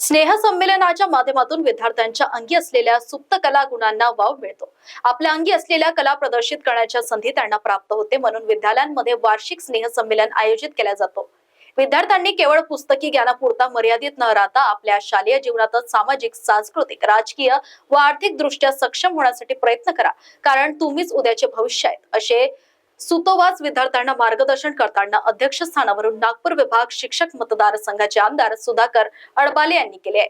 स्नेह संमेलनाच्या माध्यमातून विद्यार्थ्यांच्या अंगी असलेल्या सुप्त कला गुणांना वाव मिळतो. आपल्या अंगी असलेल्या कला प्रदर्शित करण्याच्या संधी त्यांना प्राप्त होते म्हणून विद्यालयांमध्ये वार्षिक स्नेह संमेलन आयोजित केला जातो. विद्यार्थ्यांनी केवळ पुस्तकी ज्ञानापुरता मर्यादित न राहता आपल्या शालेय जीवनातच सामाजिक सांस्कृतिक राजकीय व आर्थिक दृष्ट्या सक्षम होण्यासाठी प्रयत्न करा. कारण तुम्हीच उद्याचे भविष्य आहेत. असे सुतोवाच विद्यार्थ्यांना मार्गदर्शन करताना अध्यक्षस्थानावरून नागपूर विभाग शिक्षक मतदारसंघाचे आमदार सुधाकर अडबाले यांनी केले आहे.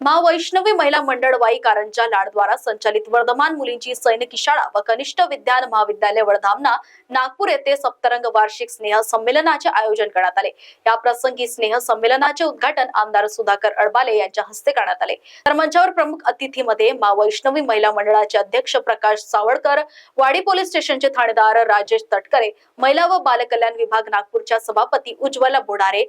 महावैष्णवी महिला मंडळ वाई कारंजा लाडद्वारा संचालित वर्धमान मुलींची सैनिकी शाळा व कनिष्ठ विज्ञान महाविद्यालय वर्धामना नागपूर येथे सप्तरंग वार्षिक स्नेह संमेलनाचे आयोजन करण्यात आले. या प्रसंगी स्नेह संमेलनाचे उद्घाटन आमदार सुधाकर अडबाले यांच्या हस्ते करण्यात आले. तर मंचावर प्रमुख अतिथीमध्ये महावैष्णवी महिला मंडळाचे अध्यक्ष प्रकाश सावळकर वाडी पोलीस स्टेशनचे ठाणेदार राजेश तटकरे महिला व बालकल्याण विभाग नागपूरच्या सभापती उज्ज्वला बोडारे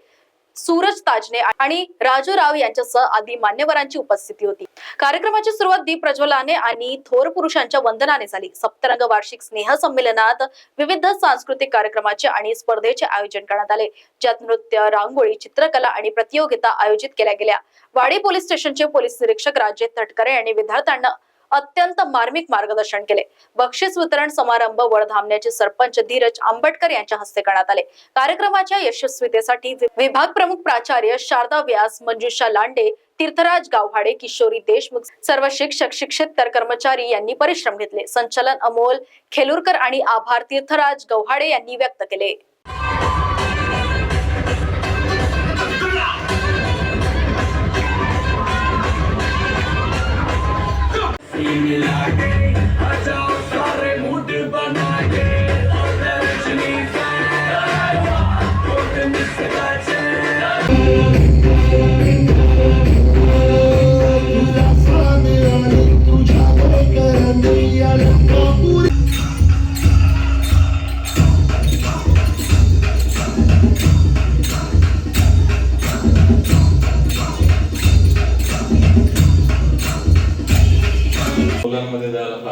सूरज ताजने आणि राजू राव यांच्यासह आदी मान्यवरांची उपस्थिती होती. कार्यक्रमाची सुरुवात दीप प्रज्वलाने आणि थोर पुरुषांच्या वंदनाने झाली. सप्तरंग वार्षिक स्नेह संमेलनात विविध सांस्कृतिक कार्यक्रमाचे आणि स्पर्धेचे आयोजन करण्यात आले. ज्यात नृत्य रांगोळी चित्रकला आणि प्रतियोगिता आयोजित केल्या गेल्या. वाडी पोलीस स्टेशनचे पोलीस निरीक्षक राजेश तटकरे यांनी विद्यार्थ्यांना अत्यंत मार्मिक मार्गदर्शन केले. बक्षीस वितरण समारंभ वडधामण्याचे सरपंच धीरज आंबटकर यांच्या हस्ते करण्यात आले. कार्यक्रमाच्या यशस्वीतेसाठी विभाग प्रमुख प्राचार्य शारदा व्यास मंजुषा लांडे तीर्थराज गावहाडे किशोरी देशमुख सर्व शिक्षक शिक्षेतर कर्मचारी यांनी परिश्रम घेतले. संचालन अमोल खेलुरकर आणि आभार तीर्थराज गव्हाडे यांनी व्यक्त केले.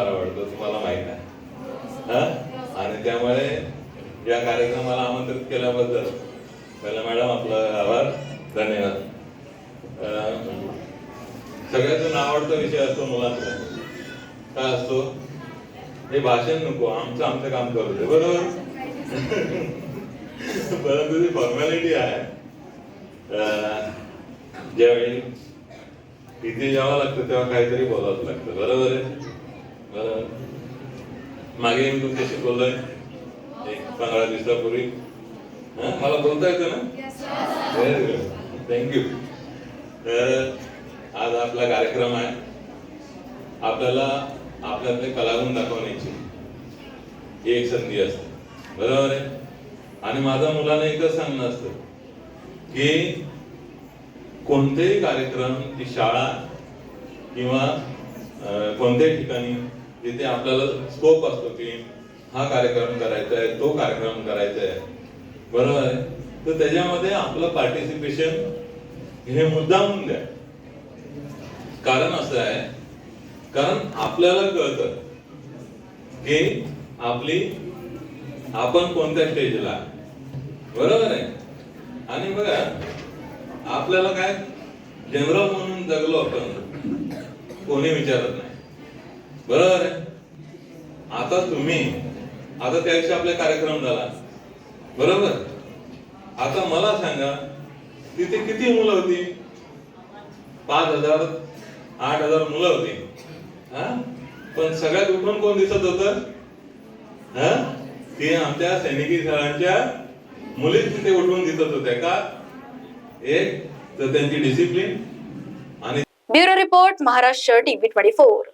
फार तुम्हाला माहीत आहे. हा? आणि त्यामुळे या कार्यक्रमाला आमंत्रित केल्याबद्दल पहिला मॅडम आपलं आभार धन्यवाद. अं, सगळ्यातून आवडता विषय असतो मुलांचा. काय असतो? हे भाषण नको आमचं आमचं काम करू दे बरोबर? परंतु ती फॉर्मॅलिटी आहे. अं, ज्यावेळी इथे यावं लागतं तेव्हा काहीतरी बोलावं लागतं बरोबर आहे? मागे मी तुमच्याशी बोललोय. एक पंधरा दिवसापूर्वी मला बोलता येतं ना? व्हेरी गुड थँक्यू तर आज आपला कार्यक्रम आहे. आपल्याला आपल्यातले कलागुण दाखवण्याची. ही एक संधी असते. बरोबर आहे? आणि माझ्या मुलांना एकच सांगणं असतं की कोणतेही कार्यक्रम ती शाळा किंवा कोणत्याही ठिकाणी जिथे आपल्याला स्कोप असतो की हा कार्यक्रम करायचा आहे तो कार्यक्रम करायचा आहे. बरोबर आहे? तर त्याच्यामध्ये आपलं पार्टिसिपेशन हे मुद्दामून द्या. कारण असं आहे कारण आपल्याला कळतं की आपली आपण कोणत्या स्टेजला बरोबर आहे? आणि बघा आपल्याला काय जनरल म्हणून जगलो आपण कोणी विचारत नाही. बरोबर आहे आता तुम्ही आता त्या दिवशी आपला कार्यक्रम झाला. बरोबर? आता मला सांगा तिथे किती मुलं होती? पाच हजार आठ हजार मुलं होती. हा? पण सगळ्यात उठून कोण दिसत होत? हा? ते आमच्या सैनिकी शाळांच्या मुलीच तिथे उठून दिसत होत्या का? एक तर त्यांची डिसिप्लिन आणि bureau report Maharashtra TV twenty four.